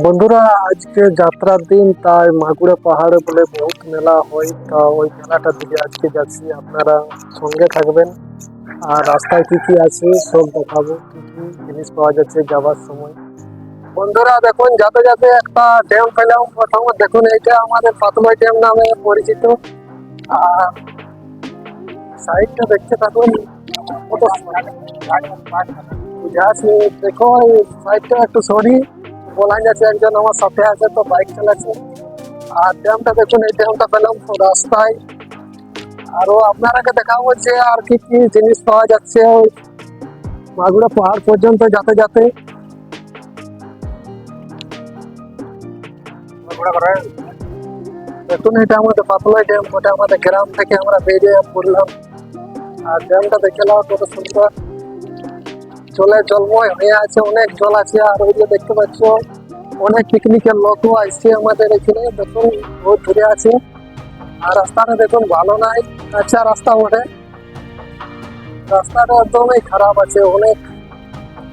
বন্ধুরা, আজকে যাত্রার দিন, তাই মাগুরা পাহাড়ে বলে বহুত মেলা হয়। তা ওই মেলাটা দিকে আজকে যাচ্ছি, আপনারা সঙ্গে থাকবেন। আর রাস্তায় কি কি আছে, সব দেখাবো, কি কি জিনিস পাওয়া যাচ্ছে যাবার সময়। বন্ধুরা, দেখুন, যাতে যাতে একটা ড্যাম পেলাম প্রথম দেখুন, এইটা আমাদের পাতলাই ড্যাম নামে পরিচিত। আর সাইডটা দেখতে থাকুন, কত দেখো সাইডটা একটু সরি। বলা যাচ্ছে একজন আমার সাথে আছে, তো বাইক চালাচ্ছে। আর ড্যামটা দেখুন, এই ড্যামটা পেলাম রাস্তায়। আরও আপনারাকে দেখাবো যে আর কি কি জিনিস পাওয়া যাচ্ছে মাগুরা পাহাড় পর্যন্ত যাতে যাতে। দেখুন, এটা আমাদের পাতলাই ড্যাম ওটা আমাদের গ্রাম থেকে আমরা বেরিয়ে পড়লাম। আর ড্যামটা দেখলাম কত সুন্দর। জলে জলময় হয়ে আছে, অনেক জল আছে। আর ওই যে দেখতে পাচ্ছ, অনেক পিকনিকের লোকও আসছে আমাদের এখানে। দেখুন, বহুত দূরে আছে। আর রাস্তাটা দেখুন, ভালো নাই। কাঁচা রাস্তা ওঠে রাস্তাটা একদমই খারাপ আছে, অনেক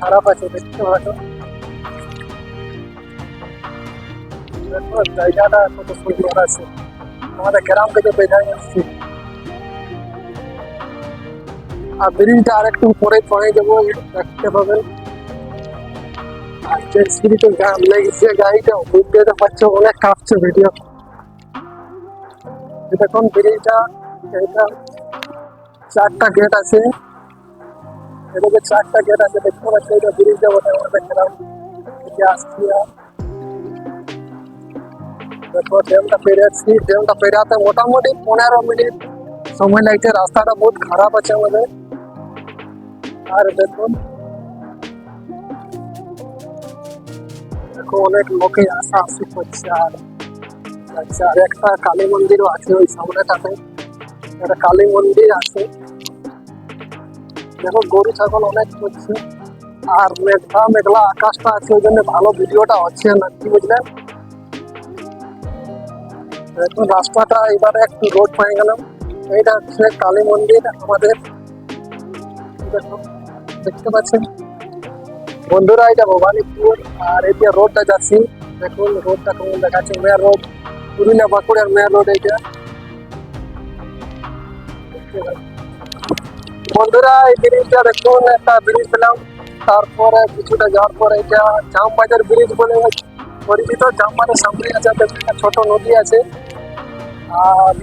খারাপ আছে, দেখতে পাচ্ছ। জায়গাটা কত সুন্দর আছে। আমাদের গ্রাম থেকে বেজায় আসছি। আর ব্রিজটা আর একটু পরে পরে যাব দেখতে পাবেন। স্পিরিটে গান লেগেছে, গাড়িটা বুঝতে পারছ অনেক কাঁপছে ভিডিও দেখুন ব্রিজটা এটা চারটা গেট আছে। এদিকে চারটা গেট আছে, দেখতে পাচ্ছি এটা ব্রিজটা ওটা আমাদের গ্রাম থেকে আসছি দেখো ড্যামটা পেরিয়েছি ড্যামটা মোটামুটি পনেরো মিনিট। সময় লাগছে, রাস্তাটা বহুত খারাপ আছে আমাদের। আর দেখুন দেখো অনেক লোকে আসা আসি করছে আর আচ্ছা আর একটা কালী মন্দিরও আছে ওই সামনেটাতে। একটা কালী মন্দির আছে। দেখো গরু ছাগল অনেক করছে আর মেঘলা মেঘলা আকাশটা আছে ওই জন্য ভালো ভিডিওটা হচ্ছে না কি বুঝলেন এখন রাস্তাটা এবারে একটু রোড পেয়ে গেলাম। এইটা হচ্ছে কালী মন্দির আমাদের। দেখো, দেখতে পাচ্ছেন? বন্ধুরা এটা ভবানীপুর, আর এই যে রোডটা যাচ্ছি, দেখুন, রোডটা কেমন দেখাচ্ছে মেয়ার রোড, পুরুলিয়া বাঁকুড়ার মেয়ার রোড এইটা। বন্ধুরা, এই ব্রিজটা দেখুন, একটা ব্রিজ পেলাম, তারপরে কিছুটা যাওয়ার পর এটা জামবাজার ব্রিজ বলে পরিচিত, জামবাজার সামনে আছে একটা ছোট নদী আছে। আর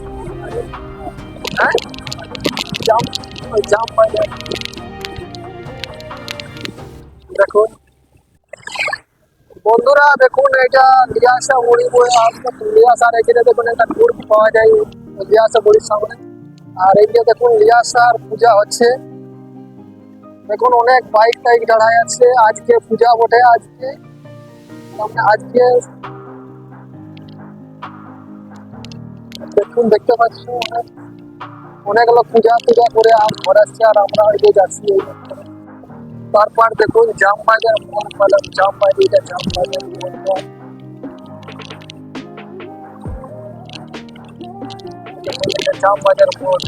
হ্যাঁ? জাম জামবাজার দেখুন। বন্ধুরা, দেখুন, এটা লিয়াসা মুড়ি বই লিয়াসার এখানে দেখুন, একটা টুর পাওয়া যায় লিয়াসা মুড়ির সামনে। আর এই যে দেখুন লিয়াসার পূজা হচ্ছে। দেখুন, অনেক বাইক টাইক দাঁড়ায় আছে। আজকে পূজা বটে, আজকে। আজকে দেখুন, দেখতে পাচ্ছি অনেক। অনেক লোক পূজা পূজা করে আর ঘর আসছে আর আমরা ওইদিকে যাচ্ছি এই রাস্তায়। তারপর দেখুন জাম বাজার মোড় পেলাম জাম বাজার এটা জাম বাজার মোড়টা দেখুন এটা জাম বাজার মোড়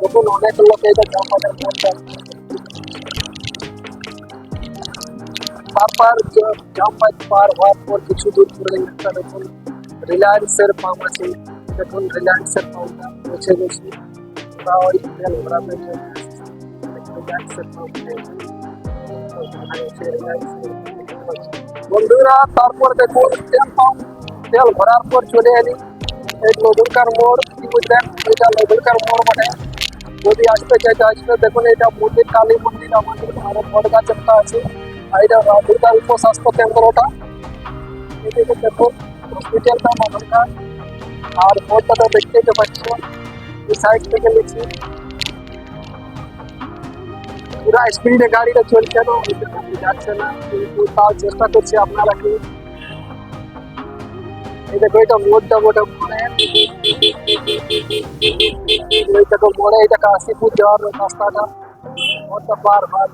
দেখুন অনেক লোক এটা জাম বাজার মোড়টা তারপর জ- জাম বাজার পার হওয়ার পর কিছু দূর পরে একটা গেছি বন্ধুরা, তারপর দেখুন তেল পাম্প তেল ভরার পর চলে এলি। এই নদুলকার মোড়, কি বুঝলেন? এটা নদুলকার মোড় মানে যদি আসতে চাইতে আসবে দেখুন, এটা মন্দির, কালী মন্দির, আমাদের ভারত বড়গাছ একটা আছে। আর এটা দুর্গা উপস্বাস্থ্য কেন্দ্রটা এদিকে দেখুন হসপিটালটা মাথাটা আর বোর্ডটা দেখতেই তো পাচ্ছ এই সাইড থেকে পুরা স্পিডে গাড়িটা চলছে না যাচ্ছে না কিন্তু তাও চেষ্টা করছি আপনারা কি এটা মোড়টা যাওয়ার বার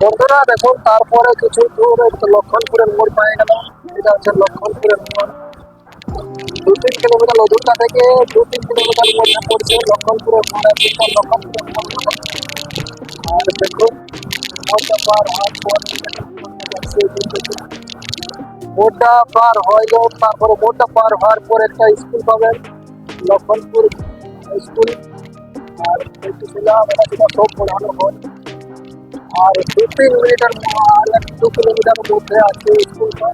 বন্ধুরা দেখুন তারপরে কিছু দূর লক্ষণপুরের মোড় পেয়ে গেল এটা হচ্ছে লক্ষণপুরের মোড় দু তিন কিলোমিটার লধুরকা থেকে দু তিন কিলোমিটার মধ্যে পড়ছে লক্ষণপুরের পিছন লক্ষণপুরের আর দেখুন মোড়টা পার হওয়ার পর। মোড়টা পার হইল তারপরে মোড়টা পার হওয়ার পর একটা স্কুল পাবেন লক্ষণপুর স্কুল আর একটু ছিলাম এটা সব পড়ানো হয় আর দু তিন মিনিটের দু কিলোমিটারের মধ্যে আছে স্কুলটা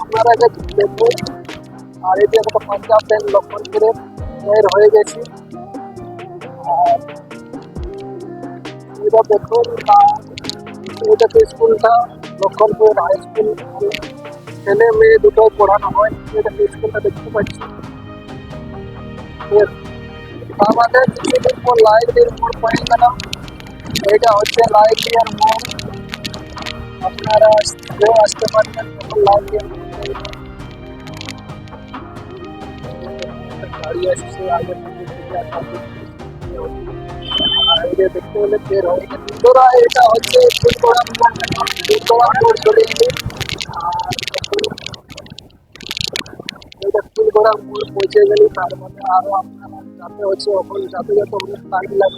আপনারা দেখুন আর এটি একটা পাঞ্জাব ব্যাংক লক্ষণপুরে বের হয়ে গেছি। আর এটা দেখুন এটা তো স্কুলটা লক্ষণপুর হাই স্কুল ছেলে মেয়ে দুটো পড়ানো হয়। এটা স্কুলটা দেখতে পাচ্ছি। এর আমাদের কিছুদিন পর লাইব্রেরির মোড় পড়ে গেলাম এটা হচ্ছে লাইব্রেরির মোড় আপনারা আসতে পারবেন লাইব্রেরির মোড়ে দেখতে হলে বের হয়ে এটা হচ্ছে ফুলকোড়া ফুলকোড়া মোড় চলে এলি আর এটা পৌঁছে গেলি তার মধ্যে আরও আপনারা হচ্ছে ওখানে যাতে যাতে এটা অনেক মধ্যে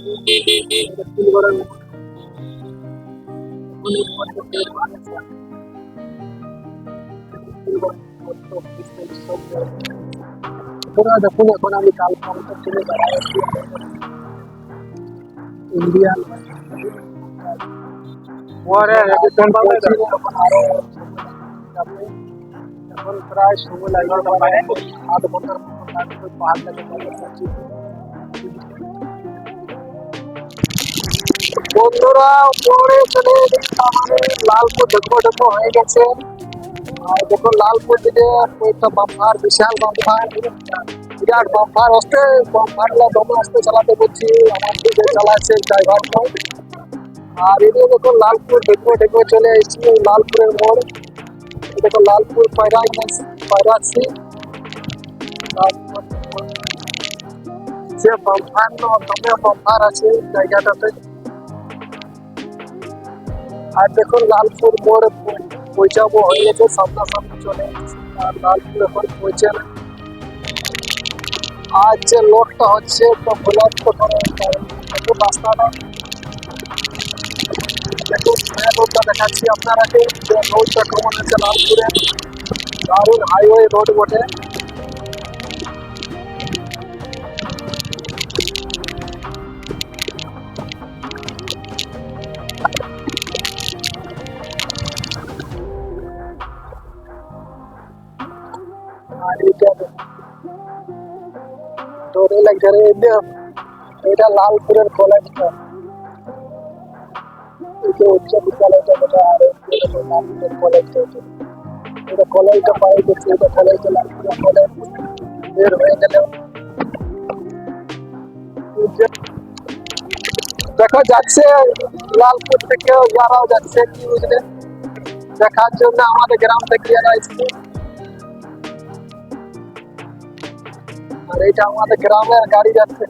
হয়ে তো সব দেখুন এখন আমি কাল চলে ইন্ডিয়ান এখন আরও যাবে এখন প্রায় সময় লাগবে আধ ঘণ্টার মতো লাগবে পাহাড় থেকে বন্ধুরা চলে ঢুকবো ঢুকবো হয়ে গেছে আর দেখুন লালপুর দিকে কয়েকটা বাম্পার, বিশাল বাম্পার, বিরাট বাম্পার আসতে বাম্পার দমে আসতে চালাতে বলছি, আমার দিকে চালাচ্ছে ড্রাইভার আর এদিকে দেখুন লালপুর ঢুকবো ঢুকবো চলে এসেছি লালপুরের মোড়। দেখো লালপুর পায়রা পায়রাছি যে বাম্পার দমে বাম্পার আছে জায়গাটাতে। আর দেখুন লালপুর মোড়। পৌঁছাবো হয়ে গেছে সামনাসামনি চলে আর এখন আজ যে লোডটা হচ্ছে তো ভোলার তো করে দেখুন রাস্তাটা। দেখুন হ্যাঁ রোডটা দেখাচ্ছি আপনারাকে যে রোডটা কেমন আছে লালপুরে দারুণ হাইওয়ে রোড বটে। এটা লালপুরের কলেজটা এটা উচ্চ বিদ্যালয়টা, যেটা আর লালপুরের কলেজ বের হয়ে গেল দেখো যাচ্ছে, লালপুর থেকে যারাও যাচ্ছে। কি বুঝলে দেখার জন্য আমাদের গ্রাম থেকে যারা এসছে আর এইটা আমাদের গ্রামের গাড়ি যাচ্ছে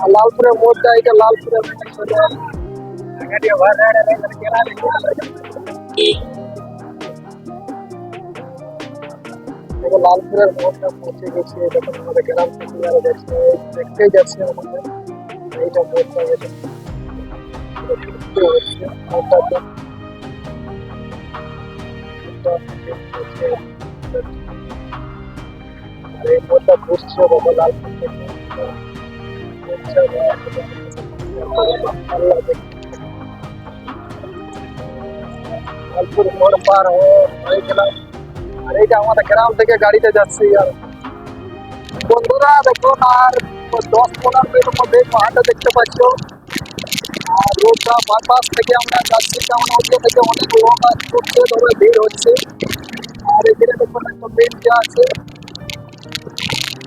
আর লালপুরের মোড়টা এটা লালপুরের মোড় চলে আসে। দেখো লালপুরের মোড়টা পৌঁছে গেছে দেখুন আমাদের গ্রাম থেকে যারা যাচ্ছে দেখতেই যাচ্ছে আমাদের এইটা মোড়টা গেছে দেখতে হচ্ছে মোড়টাতে মোড়টা হচ্ছে আর এই মোড়টা ঘুরছে দেখো লালপুর থেকে ঘুরছে, ভালো লাগে। লালপুর মোড় পার হয়ে হয়ে গেলাম আর এইটা আমাদের গ্রাম থেকে গাড়িতে যাচ্ছি আর বন্ধুরা দেখুন আর দশ পনেরো মিনিটের মধ্যে পাহাড়টা দেখতে পাচ্ছ আর রোডটা বাতাস থেকে আমরা যাচ্ছি কেমন ওদিকে থেকে অনেক লোক আসছে ধরে ভিড় হচ্ছে আর এখানে দেখুন একটা মেন যে আছে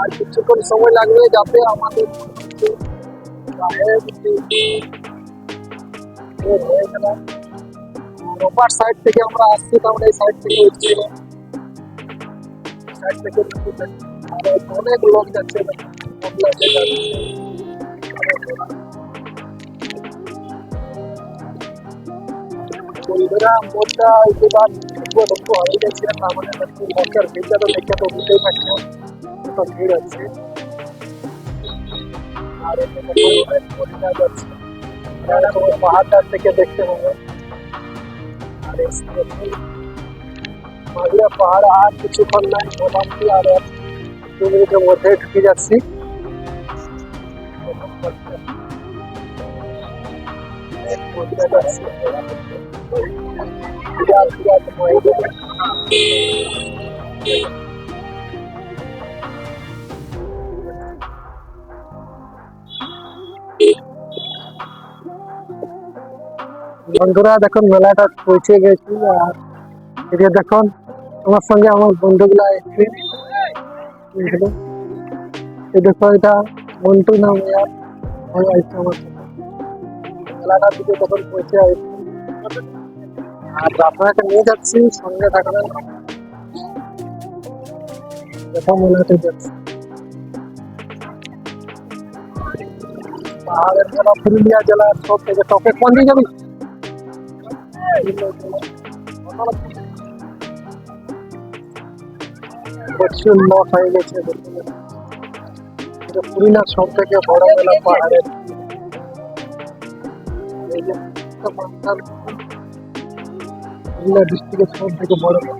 আর কিছুক্ষণ সময় লাগবে যাতে আমাদের গায়ে যদি বের হয়ে গেল ওপার সাইড থেকে আমরা আসছি তো আমরা এই সাইড থেকে উঠছি সাইড থেকে উঠছি। আর অনেক লোক যাচ্ছে মহিলা যে যাচ্ছে। বন্ধুরা মোটা इसके बाद वो हमको हवाई गए ছিলেন না আমাদের একটু মজার ভিড়টা তো দেখে তো বুঝতেই পারছেন তো ভিড় আছে আর এখানে অনেক মহিলা যাচ্ছে যারা ওই পাহাড়টা থেকে দেখতে হবে আর এসে মাগুরা পাহাড় আর কিছুক্ষণ নাই মোটামুটি আর এক দু মিনিটের মধ্যে ঢুকে যাচ্ছি মহিলা যাচ্ছে বন্ধুরা, দেখুন, মেলাটা পৌঁছে গেছি আর এদিকে দেখুন, আমার সঙ্গে আমার বন্ধুগুলা এসছে। দেখো, এটা মন্টু নাম আসছে আমার মেলাটার দিকে তখন পৌঁছে আসছি, আর আপনাকে নিয়ে যাচ্ছি, সঙ্গে থাকবেন দেখো, মেলাতে যাচ্ছি। পাহাড়ের জেলা পুরুলিয়া জেলার সব থেকে টপে কোন দিকে যাবি প্রচুর লস হয়ে গেছে। এটা সব থেকে বড় মেলা পাহাড়ের পুরুলিয়া ডিস্ট্রিক্টের সব থেকে বড় মেলা।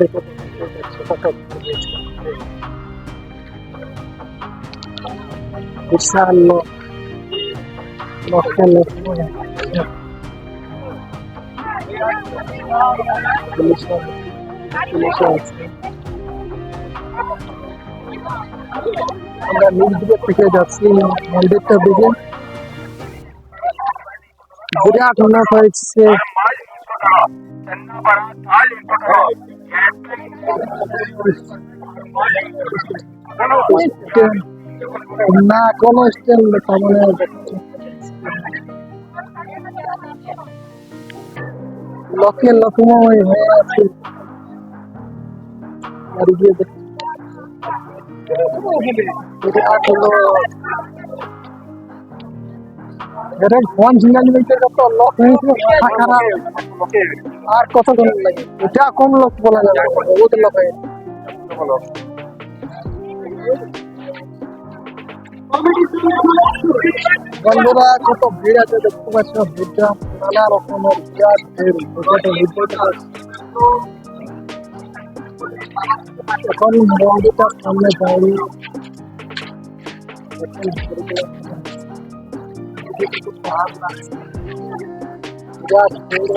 দেখে ছোটটা বিশাল লোক লক্ষে লোক পুলিশ পুলিশ আছে আমরা নিজ দিকের থেকে যাচ্ছি মন্দিরটা দিকে বিরাট উন্নত হয়েছে না, কোনো স্টেল সামনে লকে লকময় হয়ে আছে। আর গিয়ে খারাপ। আর কতক্ষণ লাগে? এটা কম লোক বলা যাবে বহুত লোক। বন্ধুরা, কত ভিড় আছে দেখতে পাচ্ছ ভিড়টা নানা রকমের বিরাট ভিড় বুঝতে এখন মন্দিরটার সামনে দাঁড়িয়ে। বিরাট ভিড়।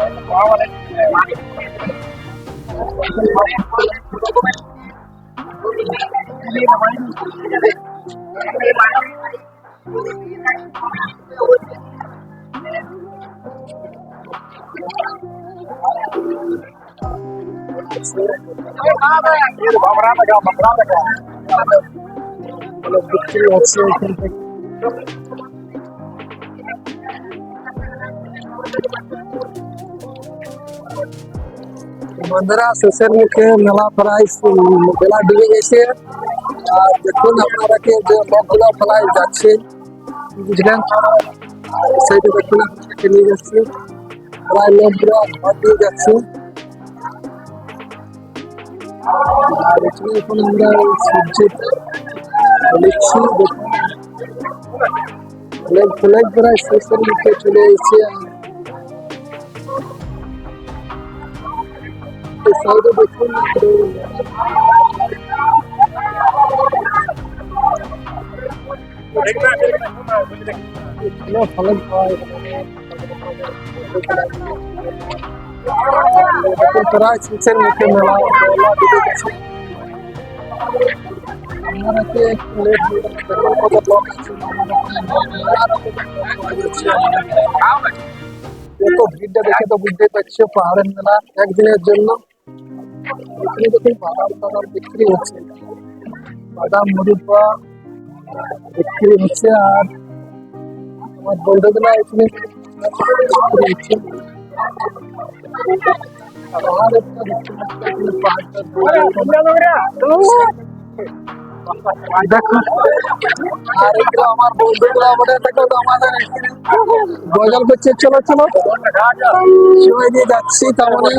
বোঝা যাবে না মাথা খারাপ লোক হয়ে গেছে অনেক বিক্রি বন্ধুরা, শেষের মুখে মেলা প্রায় মেলা ডুবে গেছে। আর দেখুন আপনারাকে যে লোকগুলো প্রায় যাচ্ছে। বুঝলেন? সেইটা দেখুন আপনাকে নিয়ে যাচ্ছি। প্রায় লোকগুলো ঘর দিয়ে যাচ্ছে। আর এখানে এখন আমরা সবজিটা লিখছি দেখুন। অনেক প্রায় শেষের মুখে চলে এসেছে। আর সাইডে দেখুন এখানে ফলন হয় দেখুন প্রায় শেষের মুখে মেলা মেলা দিতে গেছে আপনারা কি একটু লেট হয়ে গেল দেখুন কত লোক আছে এত ভিড়টা দেখে তো বুঝতেই পারছ পাহাড়ের মেলা একদিনের জন্য বিক্রি হচ্ছে বাদাম বিক্রি হচ্ছে আর আমার বন্ধুগুলা এখানে হচ্ছে এগুলো আমার বন্ধুগুলো আমাদের দেখো। তো আমাদের গজল করছে চলো চলো দিয়ে যাচ্ছি তার মানে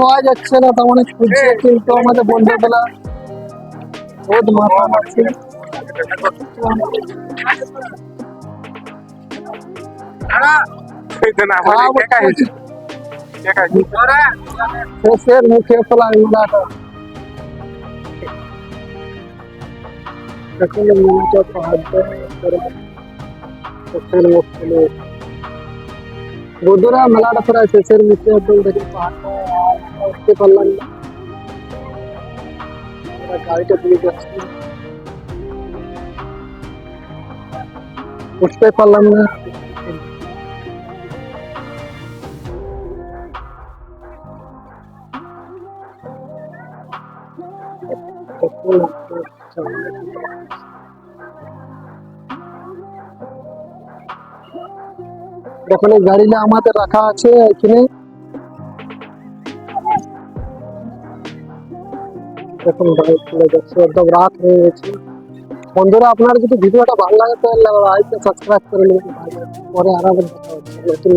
পাওয়া যাচ্ছে না তেমন খুঁজছে কিন্তু আমাদের বন্ধুগুলা বহুত মাথা মারছে শেষের মুখে ফেলা মেলাটা এখন মেলাটা পাহাড়টা শেষের মুখ ফেলে বন্ধুরা মেলাটা প্রায় শেষের মুখে একদম দেখে। উঠতে পারলাম না গাড়িটা দিয়ে যাচ্ছি। উঠতে পারলাম না। দেখুন এই গাড়িটা আমাদের রাখা আছে এখানে। দেখুন গাড়ি চলে যাচ্ছে, একদম রাত হয়ে গেছে। বন্ধুরা, আপনার যদি ভিডিওটা ভালো লাগে তাহলে লাইক সাবস্ক্রাইব করে নেবেন। পরে আরাম দেখা হচ্ছে নতুন